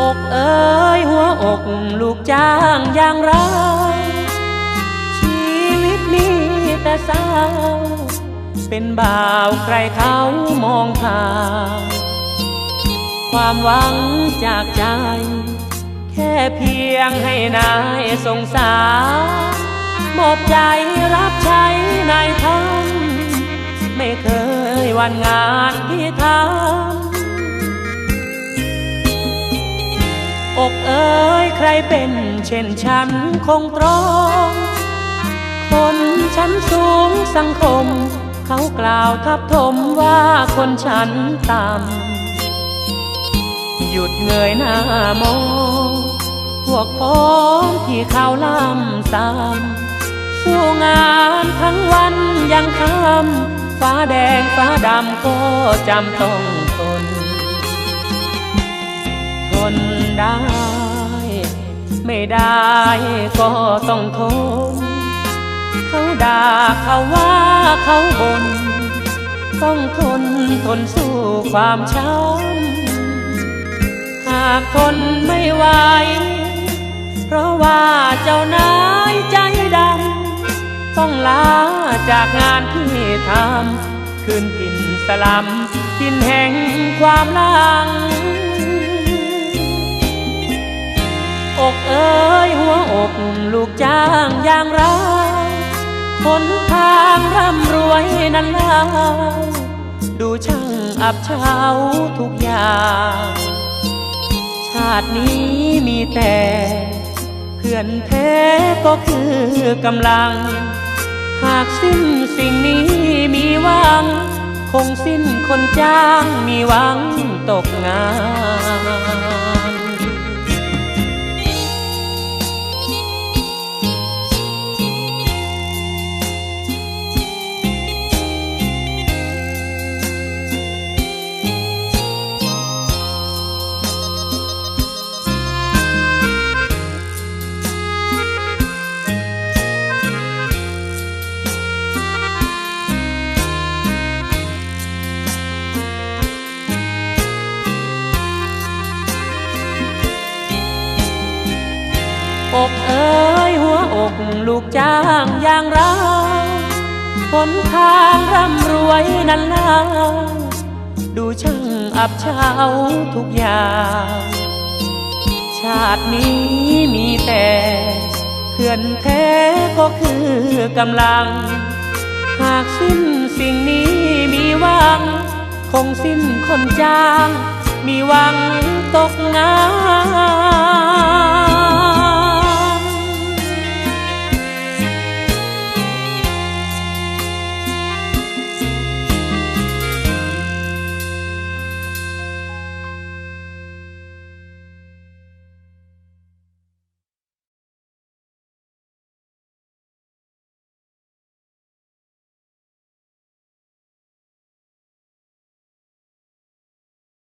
อกเอ้ยหัวอกลูกจ้างอย่างเรา ชีวิตมีแต่เศร้า เป็นบ่าวใครเขามองผ่านความหวังจากใจ แค่เพียงให้นายสงสารมอบใจรับใช้นายทำไม่เคยวันงานที่ทำ อกเอ๋ยใครเป็นเช่นฉันคงตรองคนชั้นสูงสังคม เขากล่าวทับถมว่าคนฉันต่ำหยุดเงยหน้ามอง พวกพ้องที่เขาล่ำซ้ำสู้งานทั้งวันยังคำฟ้าแดงฟ้าดำก็จำต้อง ได้ ไม่ได้ก็ต้องทน เขาด่าเขาว่าเขาบน่นต้องทนทนสู้ความช้ำหากทนไม่ไหวเพราะว่าเจ้านายใจดำต้องลาจากงานที่ทำคืนถิ่นสลัมทินแห่งความลัง กจ้างอย่างเราหนทางร่ำรวยนั้นลาดูช่างอับเฉาทุกอย่าง ชาตินี้มีแต่เพื่อนแท้ก็คือกำลัง หากสิ้นสิ่งนี้มีหวัง คงสิ้นคนจ้างมีหวังตกงาน อกเอ้ยหัวอกลูกจ้างอย่างเราหนทางร่ำรวยนั้นลาดูช่างอับเฉาทุกอย่าง ชาตินี้มีแต่เพื่อนแท้ก็คือกำลัง หากสิ้นสิ่งนี้มีหวัง คงสิ้นคนจ้าง มีหวังตกงาน